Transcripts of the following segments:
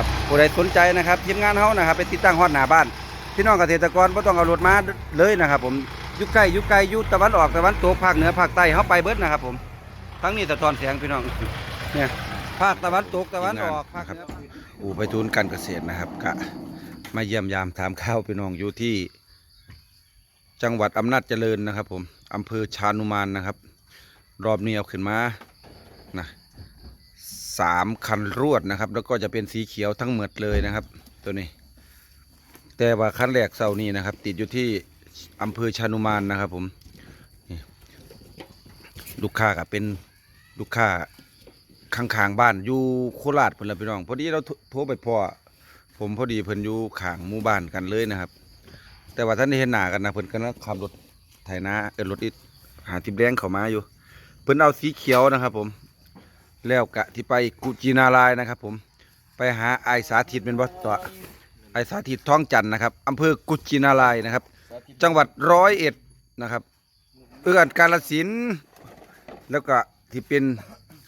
นะครับผู้ใดสนใจนะครับทีมงานเฮานะครับไปติดตั้งฮอดหน้าบ้าน พี่น้องเกษตรกรบ่ต้องเอารถมาเลยนะครับผมอยู่ใกล้อยู่ไกลอยู่ตะวันออกตะวันตกภาคเหนือภาคใต้เฮาไปเบิดนะครับ ผมทั้งนี้สะท้อนแสงพี่น้องเนี่ยภาคตะวันตกตะวันออกภาคเหนืออู่ไปทุนการเกษตรนะครับกะมาเยี่ยมยามถามข้าวพี่น้องอยู่ที่ จังหวัดอำนาจเจริญนะครับ ผมอำเภอชานุมานนะครับ รอบนี้เอาขึ้นมานะ สามคันรวดนะครับ แล้วก็จะเป็นสีเขียวทั้งหมดเลยนะครับ ตัวนี้ แต่ว่าคันแรกเสานี้นะครับ ติดอยู่ที่อำเภอชานุมานนะครับผมลูกค้าก็เป็นลูกค้าข้างๆบ้านอยู่โคราชเพิ่นละพี่น้องพอดีเราโทรไปพ่อผมพอดีเพิ่นอยู่ข้างหมู่บ้านกันเลยนะครับ แต่ว่าท่านได้เห็นหน้ากันนะเพิ่นก็นะขับรถไถนาเออรถอีหาทิบแดงเข้ามาอยู่ เพิ่นเอาสีเขียวนะครับ ผม แล้วกะที่ไปกุจินารายนะครับ ผมไปหาไอสาธิตเป็นบ่ต่อไอสาธิตท้องจันทน์นะครับอำเภอกุจินารายนะครับ จังหวัดร้อยเอ็ดนะครับเอื้อนกาลสินธุ์แล้วก็ที่เป็น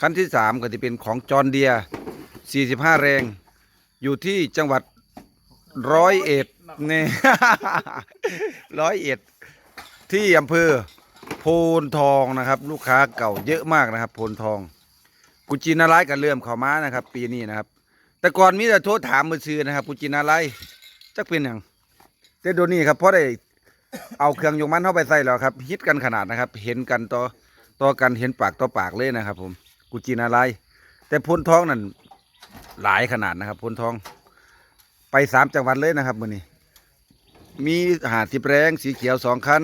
ขั้นที่สามก็ที่เป็นของจอนเดีย 45 แรง อยู่ที่จังหวัดร้อยเอ็ดนี่ร้อยเอ็ดที่อำเภอโพนทองนะครับ ลูกค้าเก่าเยอะมากนะครับ โพนทอง กุจินาไลายก็เริ่มเข้ามานะครับ ปีนี้นะครับ แต่ก่อนมีแต่โทรถามมือซื้อนะครับ กุจินาไลายจักเป็นอย่างแต่โดยวนี้ครับเพราะได้เอาเครื่องยกมันเข้าไปใส่แล้วครับฮิตกันขนาดนะครับ เห็นกันต่อต่อกันเห็นปากต่อปากเลยนะครับ ผมกุจินาไลายแต่พ้นท้องนั่นหลายขนาดนะครับพ้นท้อง ไปสามจังหวัดเลยนะครับมือนี้มีหาดทิพแรงสีเขียวสองคัน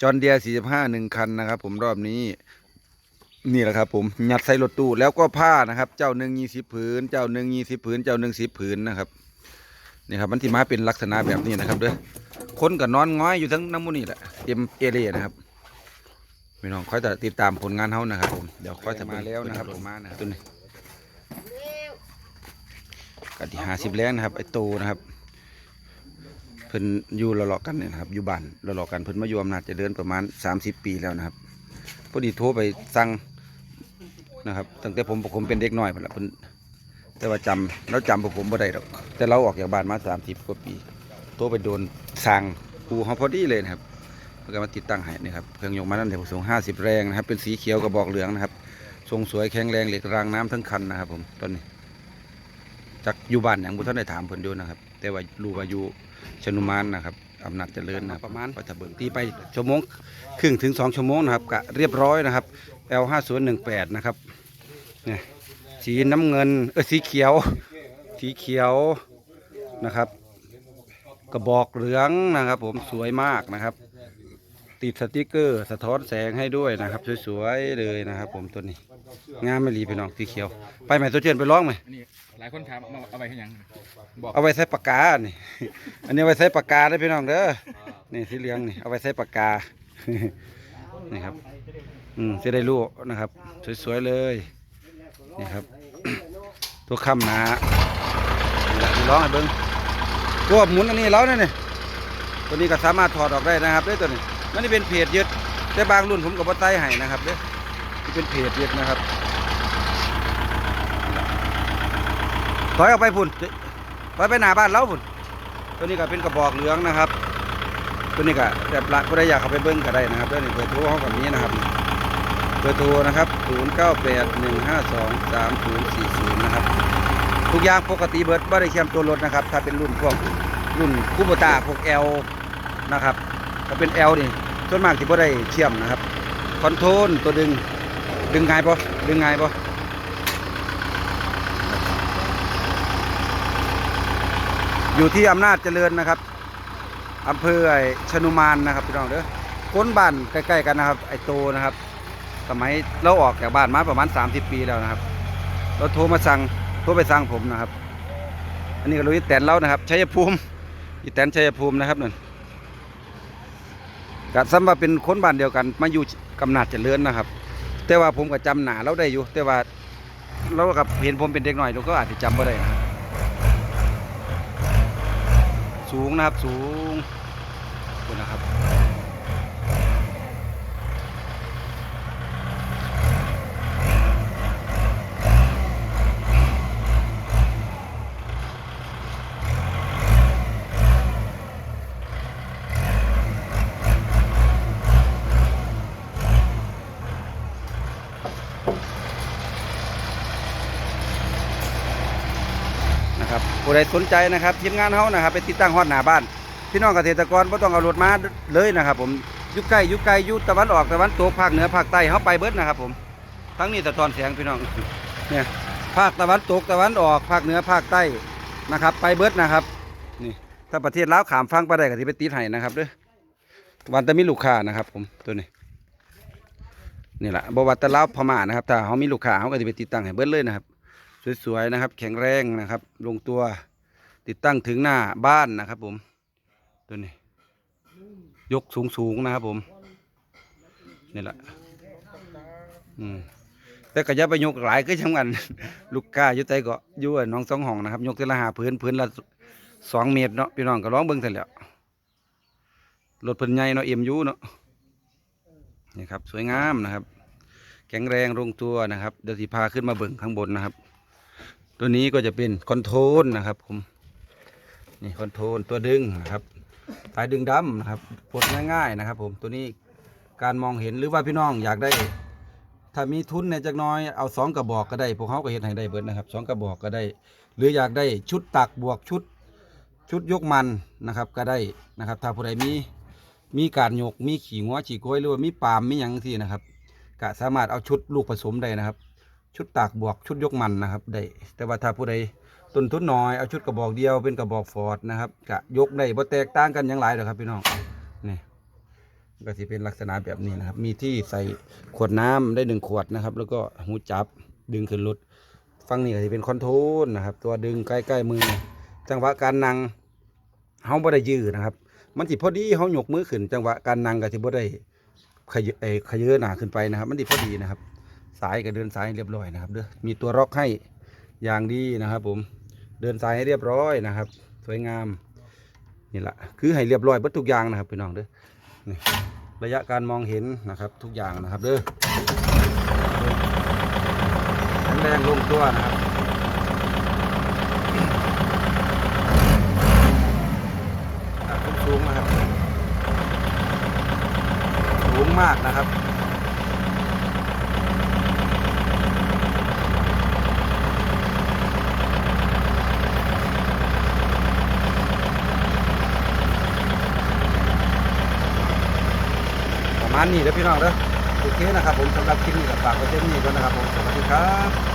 จอนเดียสี่สิบห้าหนึ่งคันนะครับ ผมรอบนี้ นี่แหละครับผมยัดใส่รถตู้แล้วก็ผ้านะครับ เจ้าหนึ่งยี่สิบผืน เจ้าหนึ่งยี่สิบผืน เจ้าหนึ่งสิบผืนนะครับนี่ครับมันที่มาเป็นลักษณะแบบนี้นะครับเด้อคนกับนอนง้อยอยู่ทั้งน้ำมูนี่แหละเต็มเอเรียนะครับพี่น้องคอยจะติดตามผลงานเขานะครับผมเดี๋ยวคอยจะมาแล้วนะครับผมมานะครับตัวนี้กติหาสิบแรงนะครับไอ้โตนะครับเพิ่นอยู่ละเลาะกันเนี่ยนะครับอยู่บ้านละเลาะกันเพิ่นมาอยู่อำนาจเจะเดินประมาณ30ปีแล้วนะครับพอดีโทรไปสั่ง นะครับตั้งแต่ผมผมเป็นเด็กน้อยพุ่นละเพิ่นแต่ว่าจำเราจำพวกผมบ่ได้หรอกแต่เราออกจากบ้านมา30กว่าปีโทรไปโดนสั่งปูเขาพอดีเลยนะครับแล้วก็มาติดตั้งให้นะครับเครื่องยกมานั่นเดี๋ยวผมส่ง50แรงนะครับ เป็นสีเขียวกระบอกเหลืองนะครับทรงสวยแข็งแรงเหล็กรางน้ำทั้งคันนะครับ ผมตอนนี้จากอยู่บ้านอย่างบุท่านได้ถามเพิ่นดูนะครับ แต่ว่ารู้ว่าอยู่ชนุมานนะครับอำนาจเจริญนะครับประมาณก็จะเบิ่งตีไปชั่วโมงครึ่งถึงสองชั่วโมงนะครับกะเรียบร้อยนะครับ L 5 0 1 8นะครับเนี่ยสีน้ำเงินเออสีเขียว สีเขียวนะครับ กระบอกเหลืองนะครับ ผมสวยมากนะครับ ติดสติกเกอร์สะท้อนแสงให้ด้วยนะครับ สวยๆเลยนะครับ ผมตัวนี้งามไม่รีพี่น้องสีเขียว ไปไหมตัวเจียนไปร้องไหมอันนี้หลายคนถามเอาเอาไปให้หยังบอกเอาไว้ใส่ปากกานี่อันนี้เอาไว้ใส่ปากกาได้อพี่น้องเด้อนี่สีเหลืองนี่เอาไว้ใส่ปากกานี่ครับ อืมจะได้รู้นะครับ สวยๆเลยนี่ครับ ตัวคำหนานี่ร้องให้เบิ้งตัวหมุนอันนี้แล้วนี่ยตัวนี้ก็สามารถถอดออกได้นะครับด้อตัวนี้มันนี่เป็นเพจยึดแต่บางรุ่นผมกับว่าไต้ให้นะครับเด้อนี่เป็นเพจยึดนะครับถอยออกไปพุ่นถอยไปหน้าบ้านเราพุ่นตัวนี้ก็เป็นกระบอกเหลืองนะครับ ตัวนี้ก็แต่ปละก็ได้อยากเข้าไปเบิ้งก็ได้นะครับด้อนี่เบอร์โทรเขากับนี้นะครับ บอร์โทรนะครับ 0981523040 นะครับ ทุกอย่างปกติเบิร์ดไม่ได้เชื่อมตัวรถนะครับ ถ้าเป็นรุ่นพวกรุ่นคูโบตาพวก L นะครับ ถ้าเป็น L นี่ส่วนมากที่บ่ได้เชื่อมนะครับ คอนโทรลตัวดึง ดึงง่ายปะดึงง่ายปะอยู่ที่อำนาจเจริญนะครับอำเภอไอ้ชนุมานนะครับพี่น้องเด้อก้นบ้านใกล้ๆกันนะครับ ไอโตนะครับ สมัยเราออกจากบ้านมาประมาณ 30 ปีแล้วนะครับ เราโทรมาสั่งโทรไปสั่งผมนะครับ อันนี้ก็รู้อีแตนเรานะครับชัยภูมิอีแตนชัยภูมินะครับนั่นกัซ้ำว่าเป็นคนบ้านเดียวกัน มาอยู่กำนาดเจริญนะครับ แต่ว่าผมก็จำหนาเราได้อยู่ แต่ว่าเรากับเห็นผมเป็นเด็กหน่อยเราก็อาจจะจำไม่ได้นะสูงนะครับสูงคุณนะครับ ผู้ใดสนใจนะครับทีมงานเฮานะครับไปติดตั้งฮอดหน้าบ้าน พี่น้องเกษตรกรบ่ต้องเอารถมาเลยนะครับ ผมยู่ใกล้ยู่ไกลยู่ตะวันออกตะวันตกภาคเหนือภาคใต้เฮาไปเบิดนะครับ ผมทั้งนี้สะท้อนแสงพี่น้องเนี่ยภาคตะวันตกตะวันออกภาคเหนือภาคใต้นะครับ ไปเบิดนะครับนี่ถ้าประเทศลาวขามฟังไปได้ก็สิไปติดให้นะครับเด้อวันแตะมีลูกค้านะครับ ผมตัวนี้นี่แหละบวัตะลาวพม่านะครับถ้าเขามีลูกค้าเขาก็จะไปติดตั้งให้เบิดเลยนะครับ สวยๆนะครับ แข็งแรงนะครับ ลงตัวติดตั้งถึงหน้าบ้านนะครับ ผมตัวนี้ ยกสูงๆนะครับ ผมนี่แหละอืมแต่ก็อย่าไปยกหลายก็ช่างกันลูกค้าอยู่ใจก็อยู่อะหน้องสองห้องนะครับ ยกแต่ละหาพื้นพื้นละสองเมตรเนาะพี่น้องก็ร้องเบิ่งเสร็จแล้วรถเพิ่นใหญ่เนาะเอ็มยูเนาะนี่ครับ สวยงามนะครับ แข็งแรงลงตัวนะครับเดี๋ยวสิพาขึ้นมาเบิ่งข้างบนนะครับ ตัวนี้ก็จะเป็นคอนโทรลนะครับผมนี่คอนโทรลตัวดึงนะครับสายดึงดำนะครับปลดง่ายๆนะครับ ผมตัวนี้การมองเห็นหรือว่าพี่น้องอยากได้ ถ้ามีทุนเนี่ยจักน้อยเอาสองกระบอกก็ได้พวกเขาก็เห็นให้ได้เบิดนะครับสองกระบอกก็ได้ หรืออยากได้ชุดตักบวกชุดชุดยกมันนะครับก็ได้นะครับ ถ้าผู้ใดมีมีการยกมีขี่งัวขี่กล้วยหรือว่ามีปามมีหยังที่นะครับก็สามารถเอาชุดลูกผสมได้นะครับ ชุดตากบวกชุดยกมันนะครับได้แต่ว่าถ้าผู้ใดต้นทุนน้อยเอาชุดกระบอกเดียวเป็นกระบอกฟอร์ดนะครับกะยกได้บ่แตกต่างกันอย่างไรหรอกครับพี่น้องนี่ก็สิเป็นลักษณะแบบนี้นะครับ มีที่ใส่ขวดน้ำได้หนึ่งขวดนะครับ แล้วก็หูจับดึงขึ้นรถฟังนี่ก็จะเป็นคอนโทรลนะครับ ตัวดึงใกล้ๆมือ จังหวะการนั่งเฮาบ่ได้ยื้อนะครับ มันสิพอดีเฮายกมือขึ้น จังหวะการนั่งก็สิบ่ได้ขยเอ่อขยือหนาขึ้นไปนะครับ มันสิพอดีนะครับ สายก็เดินสายเรียบร้อยนะครับเด้อมีตัวร็อกให้อย่างดีนะครับ ผมเดินสายให้เรียบร้อยนะครับ สวยงามนี่แหละคือให้เรียบร้อยเบิดทุกอย่างนะครับพี่น้องเด้อระยะการมองเห็นนะครับทุกอย่างนะครับเด้อแข็งแรงลงตัวนะครับตัดขึ้นสูงนะครับสูงมากนะครับ มาณนี้แล้วพี่น้องเด้อโอเคนะครับผมสำหรับคลิปนี้ก็ฝากไว้เท่านี้ก่อนนะครับผมสวัสดีครับ